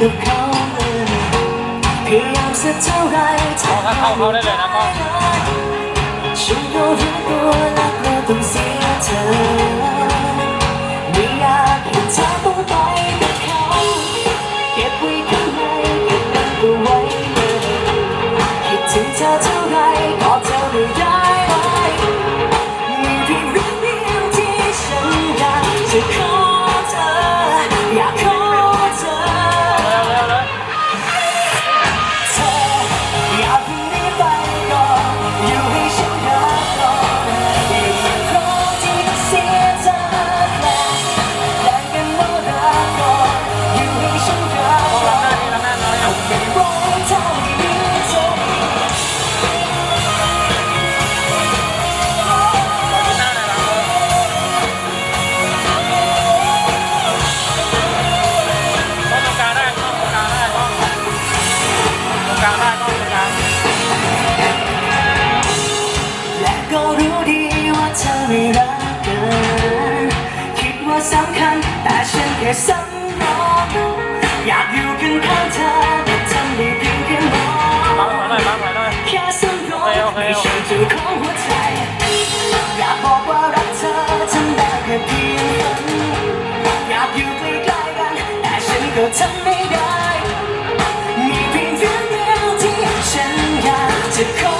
กับเขาพยายามสักเท่าไรเอาครับเข้าเข้าได้เลยนะกล้องฉันก็รู้ตัวและกลัวต้องเสียเธอไม่อยากให้เธอต้องไปกับเขาเก็บไว้ข้างในเก็บมันเอาไว้เลยคิดถึงเธอเท่าไร ไม่รักกันคิดว่าสำคัญ แต่ฉันแค่สำรองอยากอยู่กันข้างเธอแต่ทำได้เพียงแค่มองมาหน่อยบังถอยหน่อยแค่สำรองไม่ใช่จุดของหัวใจ อยากบอกว่ารักเธอทำได้แค่เพียงฝันอยากอยู่ใกล้ๆกัน แต่ฉันก็ทำไม่ได้ มีเพียงเรื่องเดียวที่ฉันอยากจะขอ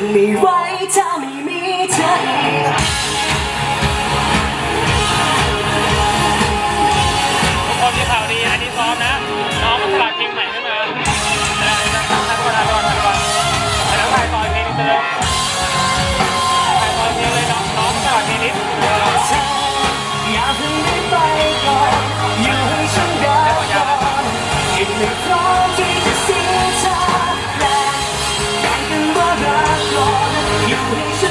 ังไม่ไหวถ้าไม่มีเธออีกทุกคนที่ข่าวดีอันนี้ซ้อมนะ ไม่เช่